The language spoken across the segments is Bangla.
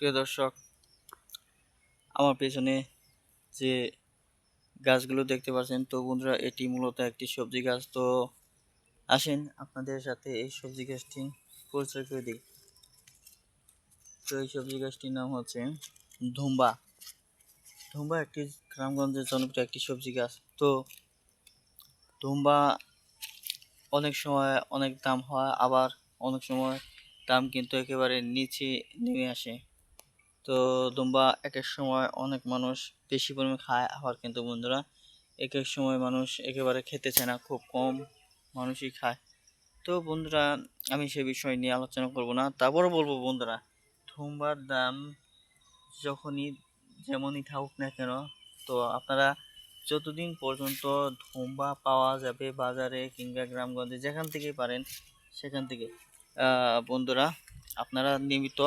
প্রিয় দর্শক, আমার পেছনে যে গাছগুলো দেখতে পাচ্ছেন, তো বন্ধুরা, এটি মূলত একটি সবজি গাছ। তো আসেন, আপনাদের সাথে এই সবজি গাছটি পরিচয় করে দিই। তো এই সবজি গাছটির নাম হচ্ছে ধুম্বা। ধুম্বা একটি গ্রামগঞ্জের জনপ্রিয় একটি সবজি গাছ। তো ধুম্বা অনেক সময় অনেক দাম হয়, আবার অনেক সময় দাম কিন্তু একেবারে নিচে নেমে আসে। তো দুম্বা এক এক সময় অনেক মানুষ বেশি পরিমাণে খায় আবার কিন্তু বন্ধুরা এক এক সময় মানুষ একেবারে খেতে চায় না, খুব কম মানুষই খায়। তো বন্ধুরা, আমি সে বিষয় নিয়ে আলোচনা করব না। তারপরও বলব বন্ধুরা, ধুম্বার দাম যখনই যেমনই থাকুক না কেন, তো আপনারা যতদিন পর্যন্ত ধুম্বা পাওয়া যাবে বাজারে কিংবা গ্রামগঞ্জে যেখান থেকেই পারেন, সেখান থেকে বন্ধুরা, আপনারা নিয়মিত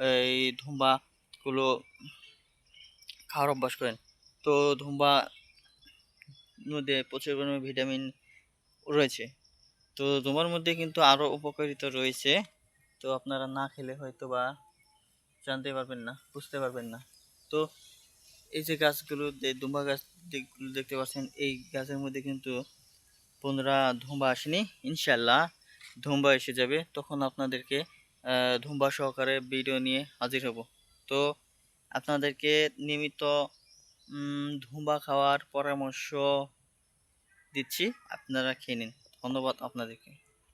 এই ধুম্বাগুলো খাওয়ার অভ্যাস করেন। তো ধুম্বা মধ্যে প্রচুর পরিমাণে ভিটামিন রয়েছে। তো ধুম্বার মধ্যে কিন্তু আরও উপকারিতা রয়েছে। তো আপনারা না খেলে হয়তো বা জানতে পারবেন না, বুঝতে পারবেন না। তো এই যে গাছগুলো ধুম্বা গাছ দেখতে পাচ্ছেন, এই গাছের মধ্যে কিন্তু বন্ধুরা ধুম্বা আসেনি, ইনশাল্লাহ ধুম্বা এসে যাবে। তখন আপনাদেরকে ধুম্বা সহকারে ভিডিও নিয়ে হাজির হব। তো আপনাদেরকে নিয়মিত ধুম্বা খাওয়ার পরামর্শ দিচ্ছি, আপনারা খেয়ে নিন। ধন্যবাদ আপনাদেরকে।